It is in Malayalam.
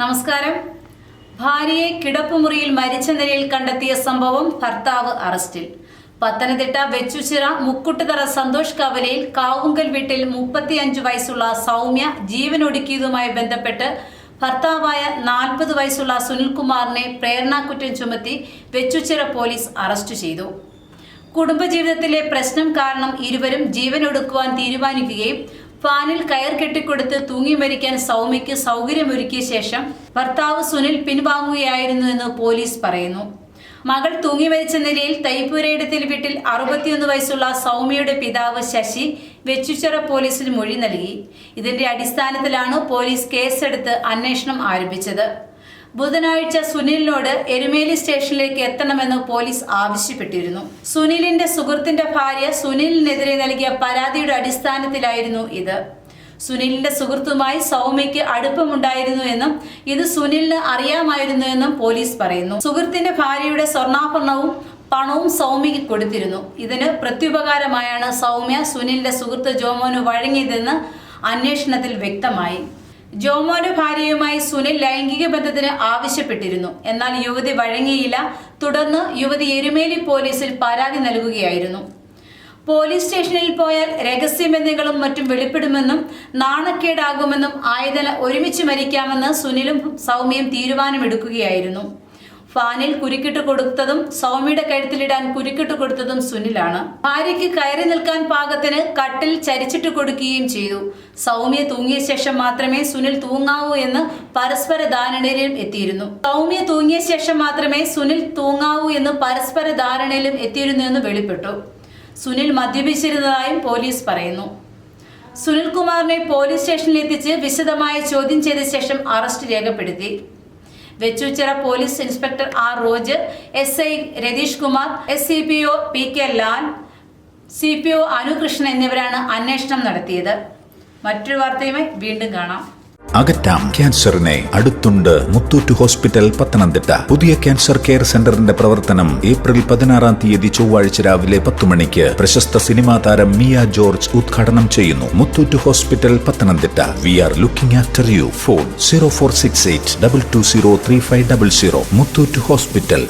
നമസ്കാരം. ഭാര്യയെ കിടപ്പുമുറിയിൽ മരിച്ച നിലയിൽ കണ്ടെത്തിയ സംഭവം ഭർത്താവ് അറസ്റ്റിൽ. പത്തനംതിട്ട വെച്ചുചിറ മുക്കുട്ടുതറ സന്തോഷ് കവലയിൽ കാവുങ്കൽ വീട്ടിൽ മുപ്പത്തിയഞ്ച് വയസ്സുള്ള സൗമ്യ ജീവനൊടുക്കിയതുമായി ബന്ധപ്പെട്ട് ഭർത്താവായ നാൽപ്പത് വയസ്സുള്ള സുനിൽകുമാറിനെ പ്രേരണാക്കുറ്റം ചുമത്തി വെച്ചുച്ചിറ പോലീസ് അറസ്റ്റ് ചെയ്തു. കുടുംബജീവിതത്തിലെ പ്രശ്നം കാരണം ഇരുവരും ജീവനൊടുക്കുവാൻ തീരുമാനിക്കുകയും ഫാനിൽ കയർ കെട്ടിക്കൊടുത്ത് തൂങ്ങി മരിക്കാൻ സൗമ്യയ്ക്ക് സൗകര്യമൊരുക്കിയ ശേഷം ഭർത്താവ് സുനിൽ പിൻവാങ്ങുകയായിരുന്നു എന്ന് പോലീസ് പറയുന്നു. മകൾ തൂങ്ങി മരിച്ച നിലയിൽ തൈപ്പൂരയിടത്തിൽ വീട്ടിൽ അറുപത്തിയൊന്ന് വയസ്സുള്ള സൗമ്യയുടെ പിതാവ് ശശി വെച്ചുച്ചിറ പോലീസിൽ മൊഴി നൽകി. ഇതിന്റെ അടിസ്ഥാനത്തിലാണ് പോലീസ് കേസെടുത്ത് അന്വേഷണം ആരംഭിച്ചത്. ബുധനാഴ്ച സുനിലിനോട് എരുമേലി സ്റ്റേഷനിലേക്ക് എത്തണമെന്ന് പോലീസ് ആവശ്യപ്പെട്ടിരുന്നു. സുനിലിന്റെ സുഹൃത്തിന്റെ ഭാര്യ സുനിലിനെതിരെ നൽകിയ പരാതിയുടെ അടിസ്ഥാനത്തിലായിരുന്നു ഇത്. സുനിലിന്റെ സുഹൃത്തുമായി സൗമ്യയ്ക്ക് അടുപ്പമുണ്ടായിരുന്നു എന്നും ഇത് സുനിലിന് അറിയാമായിരുന്നു എന്നും പോലീസ് പറയുന്നു. സുഹൃത്തിന്റെ ഭാര്യയുടെ സ്വർണാഭരണവും പണവും സൗമ്യയ്ക്ക് കൊടുത്തിരുന്നു. ഇതിന് പ്രത്യുപകാരമായാണ് സൗമ്യ സുനിലിന്റെ സുഹൃത്ത് ജോമോന് വഴങ്ങിയതെന്ന് അന്വേഷണത്തിൽ വ്യക്തമായി. ജോമോന്റെ ഭാര്യയുമായി സുനിൽ ലൈംഗിക ബന്ധത്തിന് ആവശ്യപ്പെട്ടിരുന്നു. എന്നാൽ യുവതി വഴങ്ങിയില്ല. തുടർന്ന് യുവതി എരുമേലി പോലീസിൽ പരാതി നൽകുകയായിരുന്നു. പോലീസ് സ്റ്റേഷനിൽ പോയാൽ രഹസ്യബന്ധങ്ങളും മറ്റും വെളിപ്പെടുമെന്നും നാണക്കേടാകുമെന്നും ആയതിന് ഒരുമിച്ച് മരിക്കാമെന്ന് സുനിലും സൗമ്യയും തീരുമാനമെടുക്കുകയായിരുന്നു. ഫാനിൽ കുരുക്കിട്ട് കൊടുത്തതും സൗമ്യയുടെ കഴുത്തിലിടാൻ കുരുക്കിട്ട് കൊടുത്തതും സുനിലാണ്. ഭാര്യയ്ക്ക് കയറി നിൽക്കാൻ പാകത്തിന് കട്ടിൽ ചരിച്ചിട്ട് കൊടുക്കുകയും ചെയ്തു. സൗമ്യ തൂങ്ങിയ ശേഷം മാത്രമേ സുനിൽ തൂങ്ങാവൂ എന്ന് പരസ്പര ധാരണയിലും എത്തിയിരുന്നു. സൗമ്യ തൂങ്ങിയ ശേഷം മാത്രമേ സുനിൽ തൂങ്ങാവൂ എന്ന് പരസ്പര ധാരണയിലും എത്തിയിരുന്നു എന്ന് വെളിപ്പെട്ടു. സുനിൽ മദ്യപിച്ചിരുന്നതായും പോലീസ് പറയുന്നു. സുനിൽകുമാറിനെ പോലീസ് സ്റ്റേഷനിൽ എത്തിച്ച് വിശദമായി ചോദ്യം ചെയ്ത ശേഷം അറസ്റ്റ് രേഖപ്പെടുത്തി. Vechoochira police inspector R Roj S I Ratheesh Kumar S C P O P K Lal C P O Anukrishnan എന്നിവരാണ് അന്വേഷണം നടത്തിയത്. മറ്റൊരു വാർത്തയുമായി വീണ്ടും കാണാം. അകറ്റാം. ക്യാൻസറിനെ അടുത്തുണ്ട് മുത്തൂറ്റ് ഹോസ്പിറ്റൽ പത്തനംതിട്ട. പുതിയ ക്യാൻസർ കെയർ സെന്ററിന്റെ പ്രവർത്തനം ഏപ്രിൽ പതിനാറാം തീയതി ചൊവ്വാഴ്ച രാവിലെ പത്ത് മണിക്ക് പ്രശസ്ത സിനിമാ താരം മിയ ജോർജ് ഉദ്ഘാടനം ചെയ്യുന്നു. Muthoot hospital Pathanamthitta. We are looking after you. Phone zero four six eight double two zero three five double zero. Muthoot hospital.